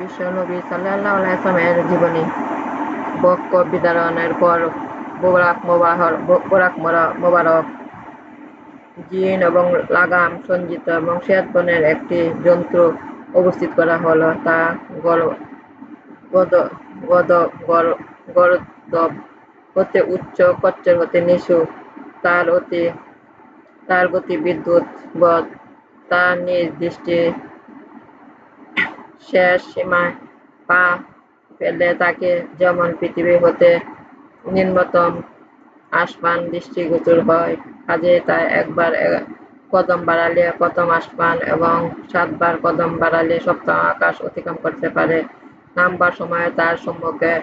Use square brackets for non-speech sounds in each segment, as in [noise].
আলাইহি ওয়াসাল্লামের জীবনী বিদারণের পর বোরাক মোবারক, জিন এবং লাগাম সজ্জিত এবং বর্ণের একটি যন্ত্র উপস্থিত করা হল। তা গর্দভ হতে উচ্চ কচ্ছর হতে নিচু। তার অতি, তার গতি বিদ্যুৎ তার নিজ দৃষ্টির শেষ সীমায় পা ফেললে তাকে যেমন পৃথিবী হতে নিম্নতম আসমান দৃষ্টিগোচর হয়, কাজেই তা একবার কদম বাড়ালে প্রথম আসমান এবং সাতবার কদম বাড়ালে সপ্তম আকাশ অতিক্রম করতে পারে। নামবার সময় তার সম্মুখে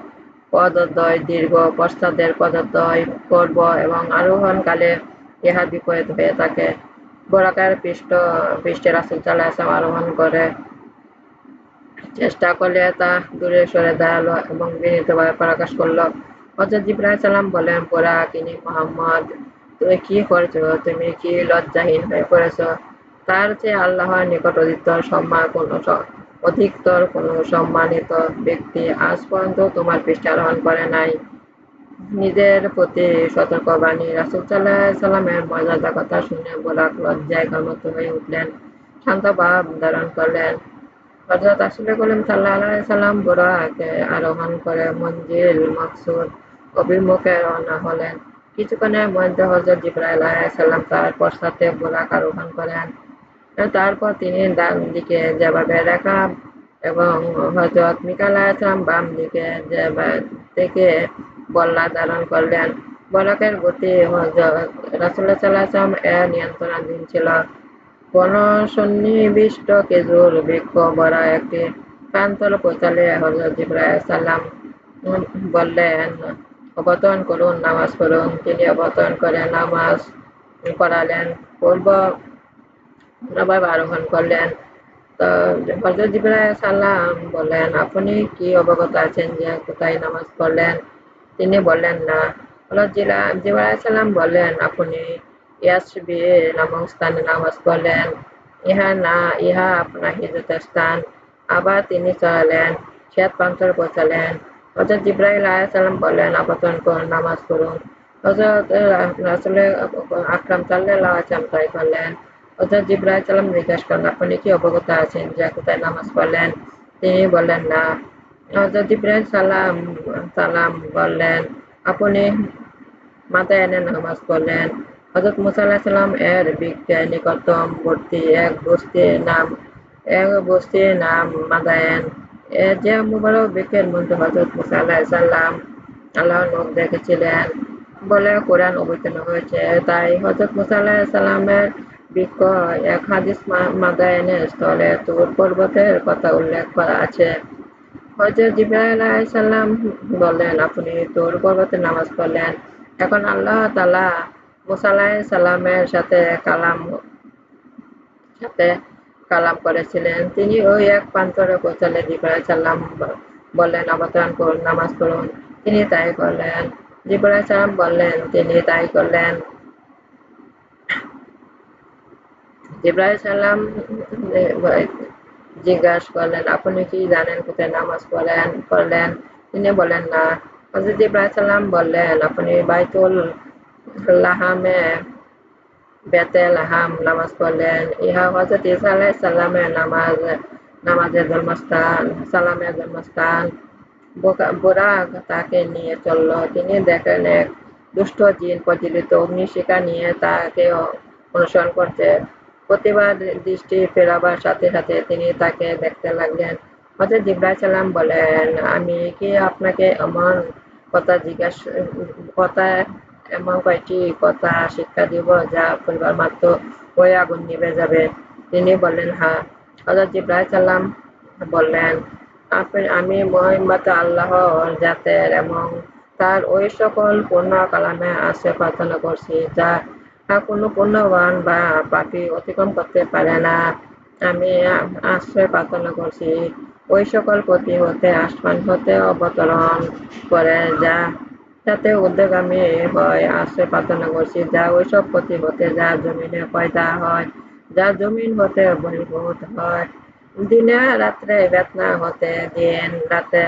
পদদ্বয়, দীর্ঘ, পশ্চাতের পদদ্বয়, পর্ব এবং আরোহণকালে ইহা বিপরীত হয়ে থাকে। বোরাকের পৃষ্ঠে রাসূল সাল্লাল্লাহু আরোহণ করে চেষ্টা করলে তা দূরে সরে দাঁড়াল এবং বিনীতভাবে প্রকাশ করল। হযরত জিবরাইল সালাম বললেন বোরাক ইনি মুহাম্মদ, তুমি কি করছ? তুমি কি লজ্জাহীন হয়ে পড়েছ? তার চেয়ে আল্লাহর নিকট অধিকতর সম্মান কোন অধিকতর কোন সম্মানিত ব্যক্তি আজ পর্যন্ত তোমার পৃষ্ঠা আরোহণ করে নাই। নিজের প্রতি সতর্কবাণী রাসূল সাল্লাল্লাহু সাল্লামের মর্যাদা কথা শুনে বোরাক লজ্জায় কর্মত হয়ে উঠলেন। শান্ত ভাব ধারণ করলেন। হযরত রাসূল করিম সাল্লাল্লাহু সাল্লাম বোরাকে আরোহণ করে মঞ্জিল অভিমুখে রওনা হলেন। কিছুক্ষণের মধ্যে সাল্লাম তার পশ্চাতে বোরাক আরোহণ করেন। তারপর তিনি ডান দিকে যেভাবে রেখা এবং হযরত মিকাইল সালাম বাম দিকে থেকে বল্লা ধারণ করলেন। বলাকের গতি হজরত রাসুল্লাহ সাল্লাম এর নিয়ন্ত্রণাধীন ছিল। কোন সন্নিবিষ্ট খেজুর বৃক্ষ ভরা একটি প্রান্তর পৌঁছালে হজরত বললেন, অবতরণ করুন, নামাজ তিনি অবতরণ করে নামাজ পড়ালেন, পূর্ব আরোহণ করলেন। তো হজরত জিব্রাহিম সাল্লাম বললেন, আপনি কি অবগত আছেন যে কোথায় নামাজ পড়লেন? তিনি বললেন, না। জিবাহ বললেন, আপনি নামক স্থানে নামাজ পড়লেন ইহা না ইহা আপনার হিজতের স্থান আবার তিনি চলালেন শ্বেত প্রান্তর পৌঁছালেন হজরত জিব্রাহিল আলাইসাল্লাম বললেন আবতরণ করুন নামাজ পড়ুন হজরত আকরাম তাই করলেন হজরত জিব্রাহিল সাল্লাম করলেন আপনি কি অবগত আছেন যে কোথায় নামাজ পড়লেন তিনি বললেন না হজরত ইব্রাহিম সালাম সালাম বললেন আপনি মাথায় এনে নামাজ পড়লেন হজরত মুসাল্লাহ সাল্লাম এর বিজ্ঞান নিকটবর্তী এক বস্তির নাম, এক বস্তির নাম মাদায়ন। যে মুবারক বৃক্ষের মধ্যে হজরত মুসাল্লাহ সাল্লাম আল্লাহ নখ দেখেছিলেন বলে কোরআন অবতীর্ণ হয়েছে। তাই হজরত মুসাল্লাহ সাল্লামের বৃক্ষ এক হাদিস মাদায়নের স্থলে তুর পর্বতের কথা উল্লেখ করা আছে। হজরত আলাইসাল্লাম বললেন, আপনি তোর পর্বতে নামাজ পড়লেন। এখন আল্লাহ তালা মুসালাই সাল্লামের সাথে কালাম সাথে কালাম করেছিলেন। তিনি ওই এক প্রান্তরে পৌঁছালে জিব্রাইল সাল্লাম বললেন, অবতরণ করুন, নামাজ পড়ুন। তিনি তাই করলেন। জিব্রাইল সাল্লাম বললেন, তিনি তাই করলেন। জিব্রাইল সাল্লাম জিজ্ঞাসা করলেন, আপনি কি জানেন কোথায় নামাজ পড়েন, পড়লেন? তিনি বলেন না। হজরত ইব্রাহিম সাল্লাম বললেন, আপনি বাইতুল লাহামে বেতে লাহাম নামাজ পড়লেন ইহা হজরত ইসা আলাহ সাল্লামের নামাজ নামাজের জন্মস্থান সালামের জন্মস্থান বোরাক তাকে নিয়ে চলল তিনি দেখেন এক দুষ্ট জিন প্রচলিত অগ্নিশিখা নিয়ে তাকে অনুসরণ করছে প্রতিবার দৃষ্টি ফেরাবার সাথে সাথে তিনি তাকে দেখতে লাগলেন হজরত জিব্রাহ সাল্লাম বলেন আমি কি আপনাকে এমন কথা জিজ্ঞাসা কথা এমন কয়েকটি কথা শিক্ষা দিব যা পরিবার মাত্র ওই আগুন নিভে যাবে? তিনি বললেন হ্যাঁ হজরত জিব্রাহ সাল্লাম বললেন আমি মোহাম্মদ আল্লাহর জাতের এবং তার ওই সকল পূর্ণ কালামে আছে প্রার্থনা করছি, যা কোনো পুণ্যবান বা পাপি অতিক্রম করতে পারে না। আমি আশ্রয় প্রার্থনা করছি, ওই সকল প্রতি হতে, আসমান হতে অবতরণ করে, যা যাতে উদ্যোগামী হয় আশ্রয় প্রার্থনা করছি, যা ওই সব প্রতি হতে, যা জমিনে পয়দা হয়, যা জমিন হতে বহির্ভূত হয়। দিনে রাত্রে বেদনা হতে, দিন রাতে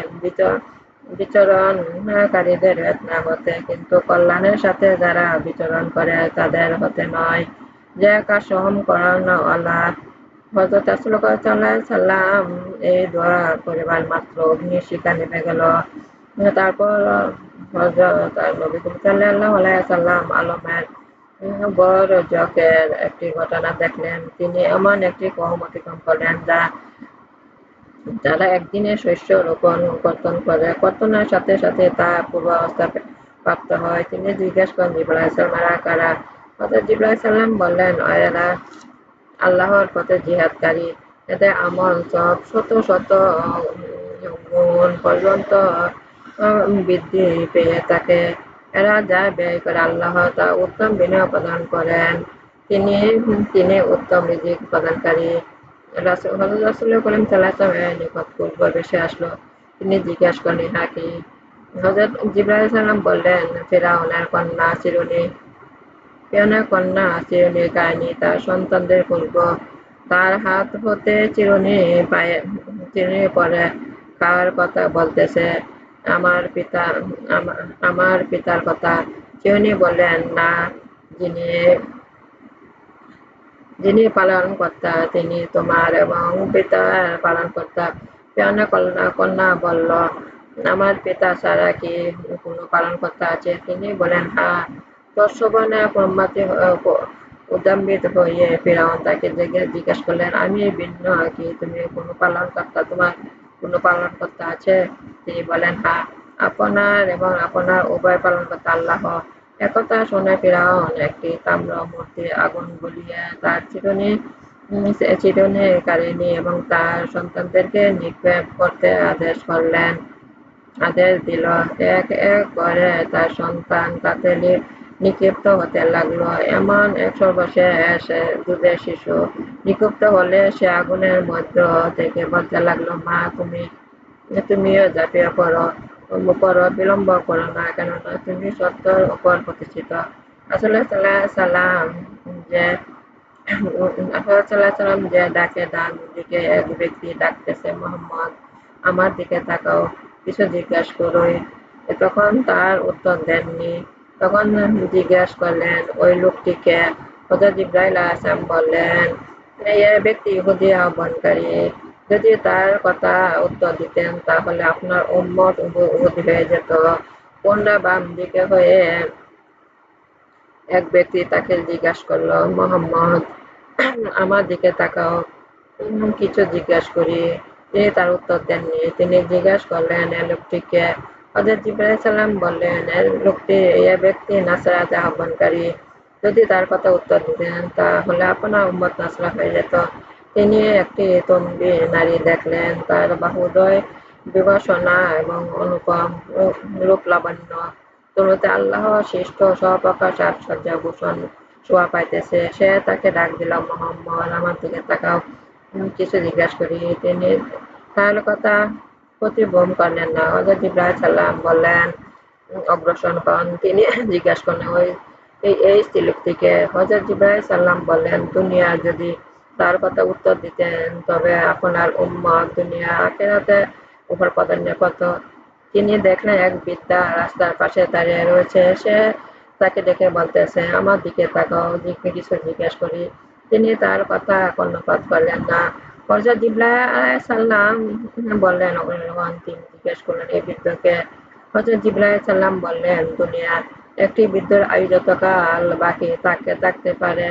বিচরণকারীদের বেদনা হতে, কিন্তু কল্যাণের সাথে যারা বিচরণ করে তাদের হতে নয়। যে কাজ সহম করানো আল্লাহ। হজরত সাল্লাম এই দোয়া পরিবার মাত্র অগ্নি শিকা নেমে গেল। তারপর হজরত নবী সাল্লাহ আলমের বড় জকের একটি ঘটনা দেখলেন তিনি এমন একটি কম অতিক্রম করলেন যা যারা একদিনে শস্য রোপণ কর্তন করে কর্তনের সাথে সাথে তা পূর্বাবস্থা প্রাপ্ত হয় তিনি জিজ্ঞেস করেন কারা বললেন আল্লাহর পথে জিহাদকারী এদের আমল সব শত শত পর্যন্ত বৃদ্ধি পেয়ে থাকে এরা যা ব্যয় করে আল্লাহ তা উত্তম বিনিয়োগ প্রদান করেন। তিনি তিনি উত্তম রিজিক প্রদানকারী। রাসুল করিম সাল্লাহামের নিকট পূর্ব বেশে আসলো। তিনি জিজ্ঞাসা করেন ইহা কি? হজরত জিব্রাহ সাল্লাম বললেন, ফেরাউনের কন্যা চিরুনি। ফেরাউনের কন্যা চিরুনির কাহিনী, তার সন্তানদের পূর্ব। তার হাত হতে চিরুনি পায়ে চিরুনি পরে কার কথা বলতেছে? আমার পিতা আমার পিতার কথা চিরুনি বললেন, না, যিনি যিনি পালন কর্তা, তিনি তোমার এবং পিতার পালন কর্তা। পেয়ানা কন্যা কন্যা বলল, আমার পিতা ছাড়া কি কোনো পালন কর্তা আছে? তিনি বলেন হ্যাঁ দর্শবনে ব্রহ্মাতি উদ্দাম্বিত হয়ে ফিরাউন তাকে জিজ্ঞেস করলেন, আমি ভিন্ন কি? তুমি কোনো পালন কর্তা তোমার কোনো পালন কর্তা আছে। তিনি বলেন হ্যাঁ আপনার এবং আপনার উভয় পালন কর্তা আল্লাহ। একথা শুনে ফিরাউন একটি তাম্র মূর্তি আগুন বলিয়া তার চিরুনি চিরুনি কারিনি এবং তার সন্তানদেরকে নিক্ষেপ করতে আদেশ করলেন। আদেশ দিল। এক এক করে তার সন্তান তাতে নিক্ষিপ্ত হতে লাগল। এমন এক সর্বশেষ দুধের শিশু নিক্ষিপ্ত হলে সে আগুনের মধ্য থেকে বলতে লাগল, মা, তুমি, তুমিও ঝাঁপিয়ে পড়ো করো বিলম্ব করো না কেননা তুমি সত্যর উপর প্রতিষ্ঠিত। আসলে সালাম যে সাল্লাম যে ডাকে, ডান দিকে এক ব্যক্তি ডাকতেছে, মোহাম্মদ, আমার দিকে তাকাও, কিছু জিজ্ঞাসা করোই। তখন তার উত্তর দেননি। তখন জিজ্ঞাসা করলেন, ওই লোকটিকে হজরত ইব্রাহিম আসাম বললেন এই ব্যক্তি ইহুদি আহ্বানকারী, যদি তার কথা উত্তর দিতেন তাহলে আপনার উম্মত উহুদি হয়ে যেত। কোনটা বাম দিকে হয়ে এক ব্যক্তি তাকে জিজ্ঞাসা করল, মোহাম্মদ, আমার দিকে তাকাও। কিছু জিজ্ঞাসা করি। তিনি তার উত্তর দেননি। তিনি জিজ্ঞাসা করলেন, এ লোকটিকে হজরত সাল্লাম বললেন এ লোকটি এ ব্যক্তি নাসরাতে আহ্বানকারী। যদি তার কথা উত্তর দিতেন, তাহলে আপনার উম্মত নাসরা হয়ে যেত। তিনি একটি তম্বি নারী দেখলেন। তার বাহুদয় বিবাসনা এবং অনুপম রূপ লাবণ্য। তনুতে আল্লাহ শ্রেষ্ঠ সহপ্রকাশ আশ্চর্য ভূষণ শোয়া পাইতেছে। সে তাকে ডাক দিল, মোহাম্মদ, আমার দিকে তাকাও। কিছু জিজ্ঞাসা করি। তিনি তার কথা প্রতিবোম করলেন না। হজরত ইব্রাহিম সাল্লাম বললেন অগ্রসর হন। তিনি [laughs] জিজ্ঞাসা করলেন ওই, এই এই স্ত্রীলোকটিকে হজরত ইব্রাহিম সাল্লাম বললেন দুনিয়া যদি তার কথা উত্তর দিতেন, তবে আপনার উম্মত দুনিয়া আখেরাতে উপর প্রাধান্য কত? তিনি দেখলেন, এক বিদ্যা রাস্তার পাশে দাঁড়িয়ে রয়েছে। সে তাকে দেখে বলতেছে, আমার দিকে তাকাও কিছু জিজ্ঞেস করি। তিনি তার কথা কর্ণপাত করলেন না। সাল্লাম বললেন তিনি জিজ্ঞেস করলেন, এই বৃদ্ধকে হজরত সাল্লাম বললেন, দুনিয়ার একটি আয়ু যতকাল বাকি, তাকে থাকতে পারে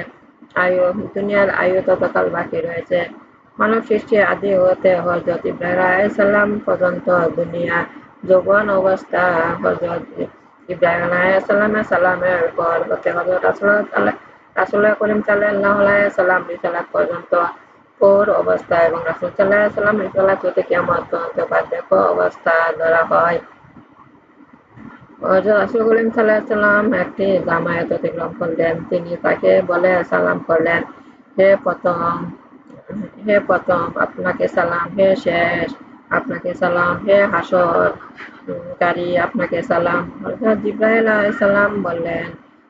আয়ু, দুনিয়ার আয়ু ততকাল বাকি রয়েছে। মানব সৃষ্টি আদি হতে হজরত ইব্রাহিম সাল্লাম পর্যন্ত দুনিয়া যৌবন অবস্থা হজরত ইব্রাহিম সাল্লামের সাল্লামের পর হতে হজরত রাসুল্লাহ করিম সাল্লাহ সাল্লাম রিসালাত পর্যন্ত পৌর অবস্থা এবং রাসুল সাল্লাহ সাল্লাম কেমন অবস্থা ধরা হয়। রাসুল করিম সাল্লাহ সাল্লাম একটি জামায়াত অতিক্রম করলেন। তিনি তাকে বলে, সালাম করলেন, হে প্রথম হে প্রথম, আপনাকে সালাম, হে শেষ, আপনাকে সালাম, হে হাসর কারি আপনাকে সালাম। হজরত জিব্রাহিল সালাম বললেন,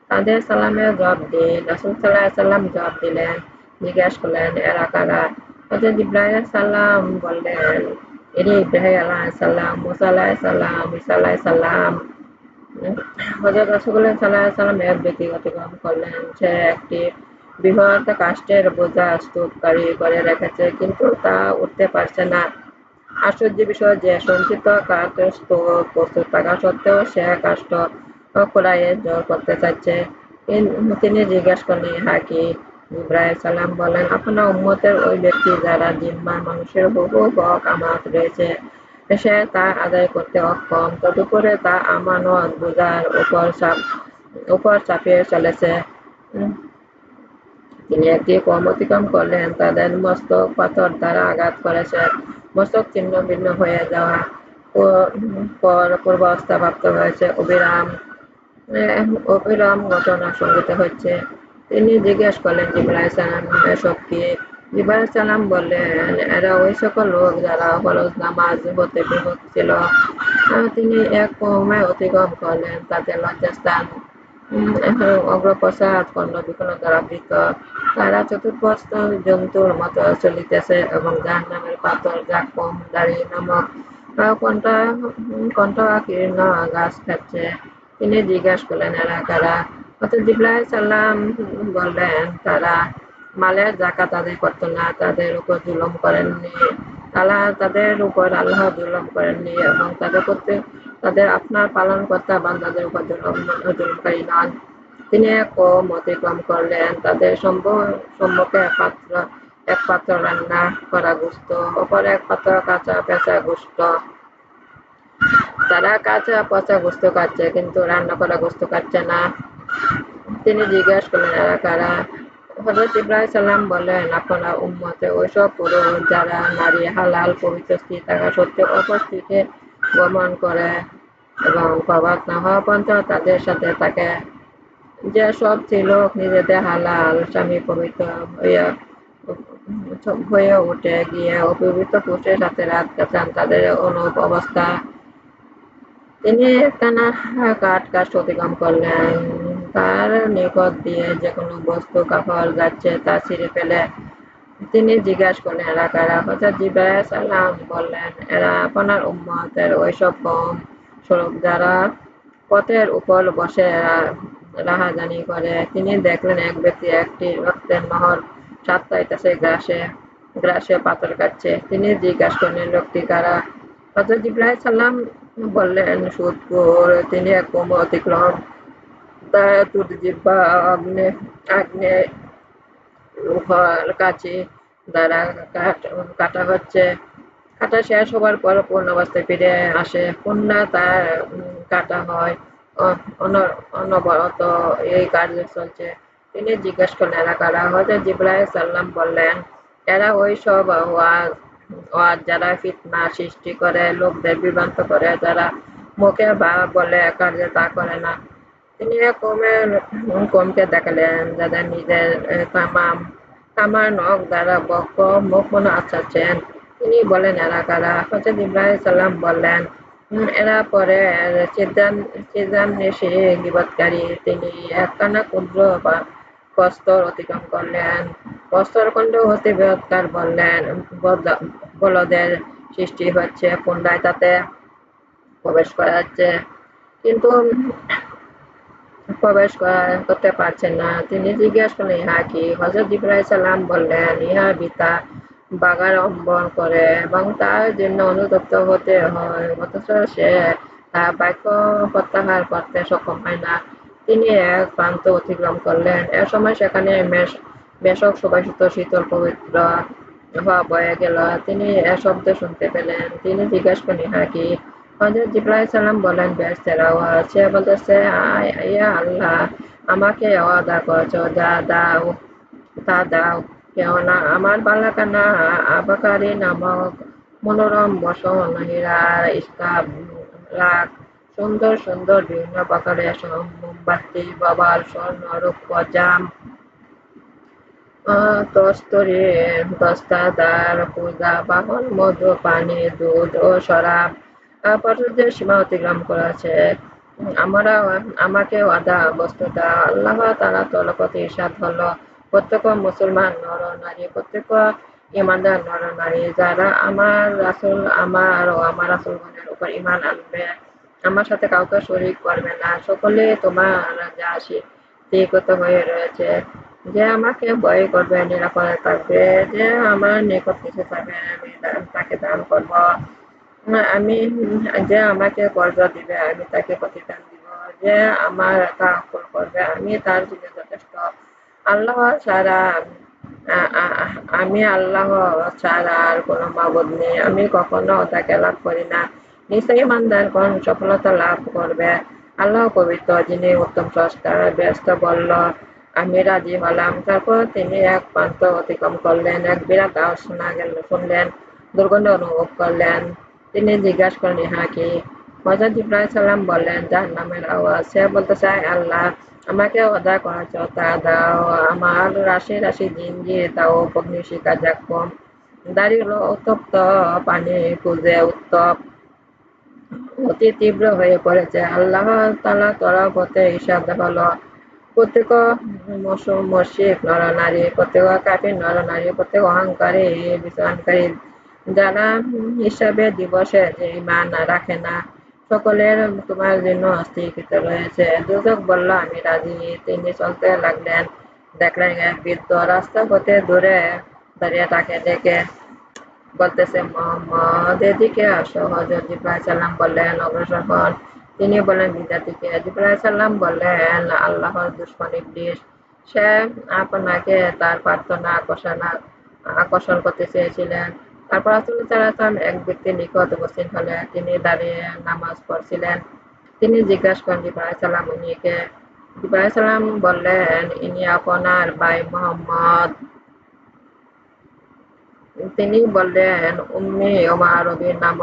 তাদের সালামের জবাব দিন রাসুল সাল্লাহ সাল্লাম জবাব দিলেন জিজ্ঞাসা করলেন এরা কারা হযরত ইব্রাহিম সালাম বললেন, ইনি ইব্রাহিম সালাম, মুসা সালাম, ঈসা সালাম। হযরত রাসূলুল্লাহ সাল্লাল্লাহু আলাইহি সাল্লাম এক করলেন। সে একটি বৃহৎ কাষ্ঠের বোঝা স্তূপকারী করে রেখেছে, কিন্তু তা উঠতে পারছে না। আশ্চর্য বিষয় যে সঞ্চিত কাঠের স্তূপ প্রস্তুত থাকা সত্ত্বেও সে কাষ্ঠ কুড়াইয়ে জোর করতে চাচ্ছে। তিনি জিজ্ঞাসা করলেন, ইহা কি? ইব্রাহিম সালাম বললেন, আপনার উম্মতের ওই ব্যক্তি যারা জিম্মায় মানুষের বহু হক আমানত রয়েছে, সে তা আদায় করতে অক্ষম, তদুপরি তা আমানত বোঝার উপর চাপিয়ে চলেছে। তিনি একটি কম অতিক্রম করলেন, তাদের মস্তক পাথর দ্বারা আঘাত করেছে, মস্তক ছিন্ন ভিন্ন হয়ে যাওয়া পর পূর্বাবস্থা প্রাপ্ত হয়েছে, অবিরাম অবিরাম ঘটনা সংঘটিত হচ্ছে। তিনি জিজ্ঞেস করলেন, জিবরাইল সালাম, এসব কি? জিবরাইল সালাম বললেন, এরা ওই সকল লোক যারা ফরজ নামাজ হতে বিমুখ ছিল। তিনি এক কৌমে অতিক্রম করলেন, তাদের লজ্জাস্থান অগ্রপশ্চাৎ খণ্ড বিখণ্ড দ্বারা আবৃত। তারা চতুষ্পদ জন্তুর মতো চলিতেছে এবং জাহান্নামের পাথর জাক্কুম দাড়ি নামক কণ্টকাকীর্ণ গাছ খাচ্ছে। তিনি জিজ্ঞাসা করলেন, এরা কারা? সালাম বললেন, তারা মালের যাকাত আদায় করত না, তাদের উপর জুলুম করেননি, তাদের উপর আল্লাহ জুলুম করেননি এবং তাদের আপনার পালনকর্তা বান্দাদের উপর জুলুমকারী নন। তিনি এক অতিক্রম করলেন, তাদের সম্মুখে এক পাত্র রান্না করা গোশত, অপর এক পাত্র কাঁচা পচা গোশত। তারা কাঁচা পচা গোশত খাচ্ছে, কিন্তু রান্না করা গোশত খাচ্ছে না। তিনি জিজ্ঞাসা করলেন, এরা কারা? হযরত ইব্রাহিম সালাম বললেন, আপনার উম্মতের ঐসব পুরুষ যারা নারী হালাল পবিত্র স্ত্রী থাকা সত্ত্বেও অপর গমন করে এবং প্রভাত না হওয়া পর্যন্ত তাদের সাথে থাকে। যে সব স্ত্রীলোক নিজেদের হালাল স্বামী পবিত্র হইয়া হয়ে উঠে গিয়ে অপবিত্র পুরুষের সাথে রাত কাটান, তাদের অনুরূপ অবস্থা। তিনি একটানা কাঠ কাষ্ঠ অতিক্রম করলেন, তার নিকট দিয়ে যেকোনো বস্তু কাপড় যাচ্ছে তা ছিঁড়ে ফেলে। তিনি জিজ্ঞাসা করলেন, এরা কারা? হযরত জিবরাইল সালাম বললেন, এরা আপনার উম্মতের ঐসব কওম স্বরূপ যারা পথের উপর বসে এরা রাহাজানি করে। তিনি দেখলেন এক ব্যক্তি একটি রক্তের নহর স্বাদ পাইতেছে, গ্রাসে পাথর কাটছে তিনি জিজ্ঞাসা করলেন, লোকটি কারা? হযরত জিবরাইল সালাম বললেন, সুদপুর তিনি এক অতিক্রম, লোহার দ্বারা কাটা হচ্ছে। কাটা শেষ হবার পর ফিরে আসে, পুনরায় তার কাটা হয়। অনবরত এই কার্য চলছে। তিনি জিজ্ঞাসা করলেন, এরা কারা? হযরত জিবরাইল সাল্লাম বললেন, এরা ওই সব ওয়াজ যারা ফিতনা সৃষ্টি করে, লোকদের বিভ্রান্ত করে, যারা মুখে বা বলে কার্যে তা করে না। তিনি এক কওমকে দেখালেন, যাদের নিজের তামার নখ দ্বারা বক্ষ মুখ আঁচড়াচ্ছেন। তিনি বললেন, এরা কারা? হযরত ইব্রাহিম সালাম বললেন, এরা পরের চিন্তান্বেষী গীবতকারী। তিনি একখানা ক্ষুদ্র প্রস্তর অতিক্রম করলেন। প্রস্তরখণ্ড হতে বৃহৎকার বললেন বলদের সৃষ্টি হচ্ছে, পুনরায় তাতে প্রবেশ করা যাচ্ছে, কিন্তু প্রবেশ করতে পারছেন না। তিনি জিজ্ঞাসা করলেন, ইহা কি? হযরত জিবরাইল সালাম বললেন, ইহা বৃথা বাগাড়ম্বর করে এবং তার জন্য অনুতপ্ত হতে হয়, অথচ সে তার বাক্য প্রত্যাহার করতে সক্ষম হয় না। তিনি এক প্রান্ত অতিক্রম করলেন, এ সময় সেখানে মেষক সুবাসিত শীতল পবিত্র হওয়া বয়ে গেল। তিনি এ শব্দ শুনতে পেলেন। তিনি জিজ্ঞাসা করলেন, ইহা কি? হযরত জিবরাইল সালাম বললেন, বেহেশতের সে বলতেছে, ইয়া আল্লাহ! আমাকে ওয়াদা করেছ, যা তা দাও। কেননা আমার বালাখানা আবাকারী নামক মনোরম বসন, হীরার ইস্তাবরাক, সুন্দর সুন্দর বিভিন্ন প্রকারের মোমবাতি, ববাল, স্বর্ণ, রৌপ্য, জাম, কস্তরী, দস্তাদার, পূজা বাহন, মধু, পানি, দুধ ও শরাব প্রাচুর্যের সীমা অতিক্রম করেছে। আমরা আমাকে ওয়াদা বস্তু দাও। আল্লাহ তরফ হতে ইরশাদ হল, প্রত্যেক মুসলমান নর-নারী প্রত্যেক ইমানদার নর-নারী যারা আমার রাসূল আমার ও আমার রাসূলগণের উপর ঈমান আনবে আমার সাথে কাউকে শরীক করবে না সকলে তোমার যা জাসীদিগত হয়ে রয়েছে যে আমাকে ভয় করবে নিরাপদে থাকবে যে আমার নিকট কিছু চাবে আমি তাকে দান করব আমি যে আমাকে কর্জ দিবে, আমি তাকে প্রতিদান দিব যে আমার তাওয়াক্কুল করবে, আমি তার জন্য যথেষ্ট। আল্লাহ ছাড়া আমি আল্লাহ ছাড়া আর কোনো মাবুদ নেই। আমি কখনো তাকে লাভ করি না। নিশ্চয়ই কোন সফলতা লাভ করবে। আল্লাহ পবিত্র, যিনি উত্তম স্রষ্টা, ব্যস্ত, বলল, আমি রাজি হলাম। তারপর তিনি এক প্রান্ত অতিক্রম করলেন, এক বিরাট আওয়াজ শোনা গেল, শুনলেন, দুর্গন্ধ অনুভব করলেন। তিনি জিজ্ঞাসা করলেন ইহা কি? হজরত ইব্রাহিম সাল্লাম বললেন যার নামের আওয়াজ। সে বলতে চায় আল্লাহ, আমাকে অদা করাচ্ছ তা দাও। আমার রাশি রাশি জিন দিয়ে দাও অগ্নিশিখা যাকম দাঁড়িয়ে উত্তপ্ত, পানি খুঁজে উত্তপ অতি তীব্র হয়ে পড়েছে। আল্লাহ তালা তরফ হতে হিসাব দেখাল। প্রত্যেক মসিক নরনারী প্রত্যেক কাফির নরনারী প্রত্যেক অহংকারী, বিচরণকারী যারা হিসাবে দিবসে ইমান রাখে না। সকলের তোমার জন্য অস্থিকৃত রয়েছে। দুজক বলল, আমি রাজি। তিনি চলতে লাগলেন। দেখলেন বৃদ্ধ রাস্তা পথে দূরে দাঁড়িয়ে তাকে দেখে বলতেছে, মোহাম্মদ, এদিকে আসো। হজরত জিব্রাহ সাল্লাম বললেন, অগ্রসর হন। তিনি বলেন বিদ্যার্থীকে। জিব্রাহ সাল্লাম বললেন, আল্লাহর দুশ্মন ইবলিশ সে আপনাকে তার প্রার্থনা আকর্ষণ আকর্ষণ করতে চেয়েছিলেন। তারপর আসলে সাল্লাম এক ব্যক্তির নিকট উপস্থিত হলেন তিনি দাঁড়িয়ে নামাজ পড়ছিলেন। তিনি জিজ্ঞাসা করেন জিব্রাহ সাল্লাম উনিকে জিব্রাহ সাল্লাম বললেন, ইনি আপনার ভাই মোহাম্মদ। তিনি বললেন, উম্মি ওমা রবির নাম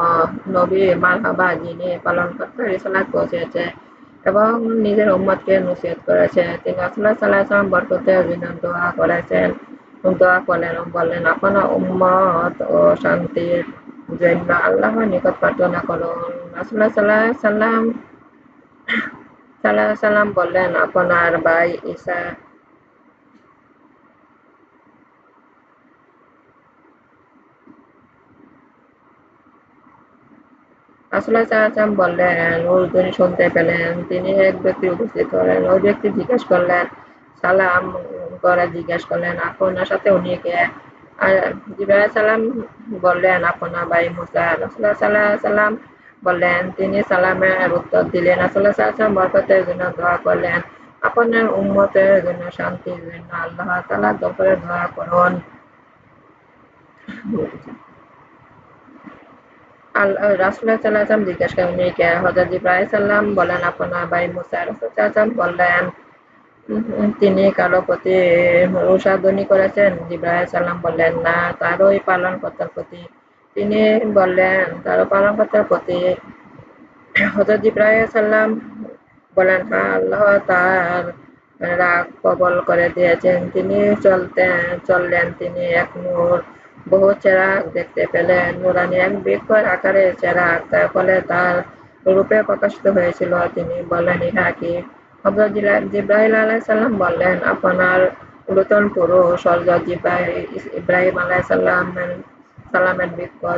নবী মারহাবা যিনি পালন করতে রিসালাত পৌঁছেছে এবং নিজের উম্মতকে নসিহত করেছে। তিনি আসল্লাহ সাল্লাহ বরকতের জন্য দোয়া করেছেন। দোয়া করলেন, বললেন আপনার উম্মত ও শান্তির জন্য আল্লাহর নিকট প্রার্থনা করুন। রাসুল্লাহ সাল্লাহ সাল্লাম সাল্লাহ সাল্লাম বললেন, আপনার ভাই বললেন শুনতে পেলেন, তিনি এক ব্যক্তি উপস্থিত হলেন, ওই ব্যক্তি জিজ্ঞেস করলেন, সালাম করে, জিজ্ঞেস করলেন, আপনার সাথে উনি কে? জিব্রাইল সালাম বললেন, আপনার ভাই মুসা রাসূলুল্লাহ সাল্লাল্লাহু সাল্লাম। বললেন, তিনি সালামের উত্তর দিলেন। রাসূলুল্লাহ সাল্লাল্লাহু বরকতের জন্য দোয়া করলেন, আপনার উম্মতের জন্য শান্তির জন্য আল্লাহ তাআলা দরবারে দোয়া করুন। রাসুল্লাহ সাল্লাম জিজ্ঞাসা করেন উনি কে? হজরত ইব্রাহিম সাল্লাম বলেন আপনার ভাই মুসা রসুল বললেন তিনি কারও প্রতি রোষাধ্বনি করেছেন ইব্রাহিম সাল্লাম বললেন, না তারই পালন কর্তার প্রতি তিনি বললেন, তারও পালন কর্তার প্রতি হজরত ইব্রাহিম সাল্লাম বলেন হ্যাঁ আল্লাহ তার রাগ কবল করে দিয়েছেন। তিনি চলতেন, চললেন, তিনি এক নূর, বহু চেরাগ দেখতে পেলেন। নুরানি এক বৃক্ষর আকারে চেরাগ তার ফলে তার রূপে প্রকাশিত হয়েছিল। তিনি বলেন ইহা কি জিব্রাহিল আলাইসাল্লাম বললেন, আপনার পুরুষ ইব্রাহিম আলাইসাল্লাম সালামের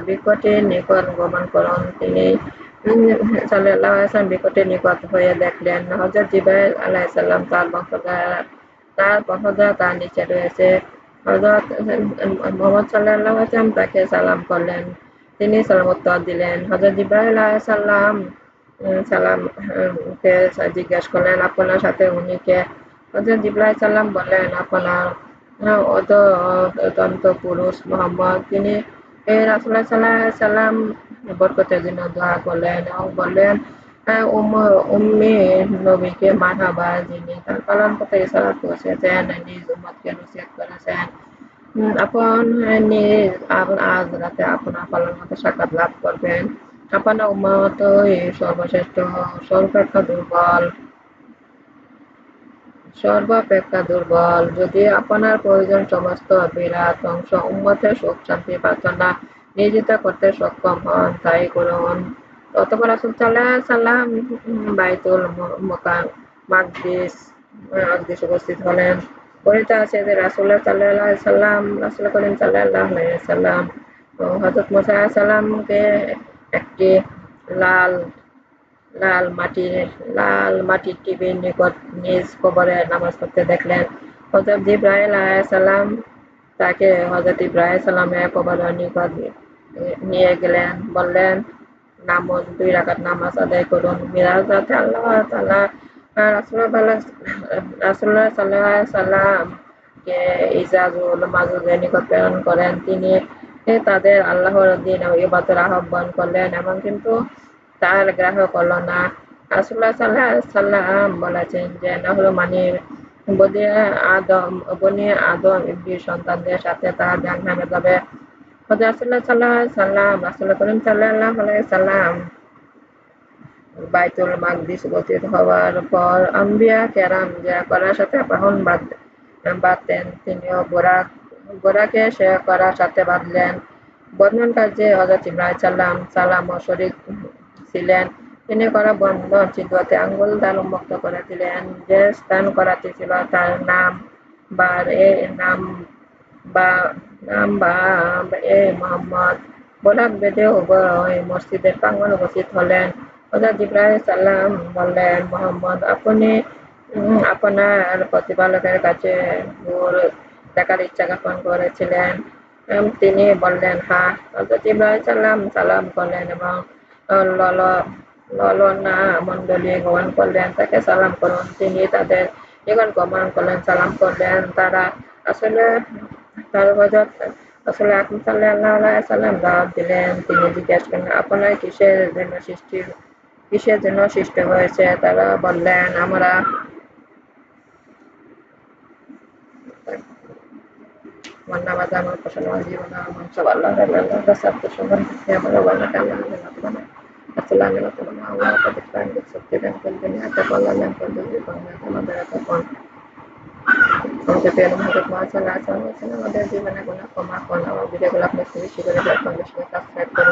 বৃক্ষ নিকট গমন করুন। তিনি নিকট হয়ে দেখলেন হজরত জিব্রাহিল আলাইসাল্লাম তার বংশধর তার বংশধর তার নিচে রয়েছে। হজরত মোহাম্মদ তাকে সালাম করলেন, তিনি সালাম উত্তর দিলেন হজরত ইব্রাহিম সাল্লাম সালামকে জিজ্ঞেস করলেন, আপনার সাথে উনিকে হজরত ইব্রাহিম সাল্লাম বললেন, আপনার অতন্ত পুরুষ মোহাম্মদ। তিনি রাসুল্লাহ সাল্লাহ সাল্লাম বরকতের জন্য দোয়া করলেন এবং বললেন উম্মি নবীকে মারহাবা যিনি তার পালন করতে ইশারা করেছেন, নিজ উম্মতকে নসিহত করেছেন। আপন, নিজ আজ রাতে আপনার পালন মতো সাক্ষাৎ লাভ করবেন। আপনার উম্মতই সর্বশ্রেষ্ঠ। সর্বাপেক্ষা দুর্বল। সর্বাপেক্ষা দুর্বল। যদি আপনার প্রয়োজন সমস্ত বিরাট অংশ উম্মতের সুখ, শান্তি, প্রার্থনা নিয়োজিত করতে সক্ষম হন, তাই করুন। অতপর রাসুল সাল্লাহ সাল্লাম বাইতুল মাকদিস মাকদিস উপস্থিত হলেন। বর্ণিত আছে যে রাসূলুল্লাহ সাল্লাল্লাহু আলাইহি সাল্লাম, রাসূল করিম আলাইহি সাল্লাম হযরত মুসা সালামকে একটি লাল লাল মাটির লাল মাটির টিভির নিকট নিজ কবরে নামাজ পড়তে দেখলেন। হজরত জিব্রাইল সালাম তাকে হজরত ইব্রাহিম সালামের কবরের নিকট নিয়ে গেলেন, বললেন নামুন দুই রাকাত নামাজ আদায় করুন। মিরাজাতে আল্লাহ তাআলা রাসূলুল্লাহ সাল্লাল্লাহু সাল্লামকে মাজুজের নিকট প্রেরণ করেন। তিনি তাদের আল্লাহর দিন ইবাদতের আহ্বান করলেন এবং কিন্তু তার গ্রাহক হলো না। রাসুল্লাহ সাল্লাহ সাল্লাম বলেছেন যে নহরু মানির বনি আদম বনি আদম ইব্রির সন্তানদের সাথে তারা জাহান্নামে যাবে রাসুল্লাহ সাল্লাহ সাল্লাম, রাসুল করিম সাল্লাহ সাল্লাম বাইতুল মাকদিস গঠিত হওয়ার পর আম্বিয়া কেরাম যা করার সাথে বাহন বাঁধতেন, তিনিও বোরাক বোরাকে সে করার সাথে বাঁধলেন বর্ণন কাজে হজরত ইব্রাহিম সাল্লাম সালাম ও শরিক ছিলেন। তিনি করা বন্ধন চিহ্নতে আঙ্গুল দ্বার উন্মুক্ত করেছিলেন যে স্থান করাতে ছিল তার নাম বা এ নাম বা নাম বা এ মোহাম্মদ। বোলাক বেদে উভয় মসজিদের প্রাঙ্গণ উপস্থিত হলেন। হজরত ইব্রাহিম সাল্লাম বললেন, মোহাম্মদ, আপনি আপনার প্রতিপালকের কাছে দেখার ইচ্ছা জ্ঞাপন করেছিলেন। তিনি বললেন হ্যাঁ হজরত ইব্রাহিম সাল্লাম সালাম করলেন এবং ললনা মন্ডলী গমন করলেন, তাকে সালাম করুন। তিনি তাদের নিকট গমন করলেন, সালাম করলেন। তারা আসলে, তার হজরত আসলে আকম সাল্লাহ সাল্লাম দাওয়াত দিলেন। তিনি জিজ্ঞেস করলেন, আপনার কিসের জন্য সৃষ্টি, কিসের জন্য সৃষ্টি হয়েছে? তারা বললেন, আমরা Mannamatama personalidad mencoba satu sumber yang mengubahkan Atulah nila ko mga awa kapitbahay ng sakti ng kundi at wala lang kundi di pang natama dara ko kon. Ang kapiro mo kat mga sa lasa mo sa mga dadi man ako na kumakon na video ko lang na sisi ko na subscribe ko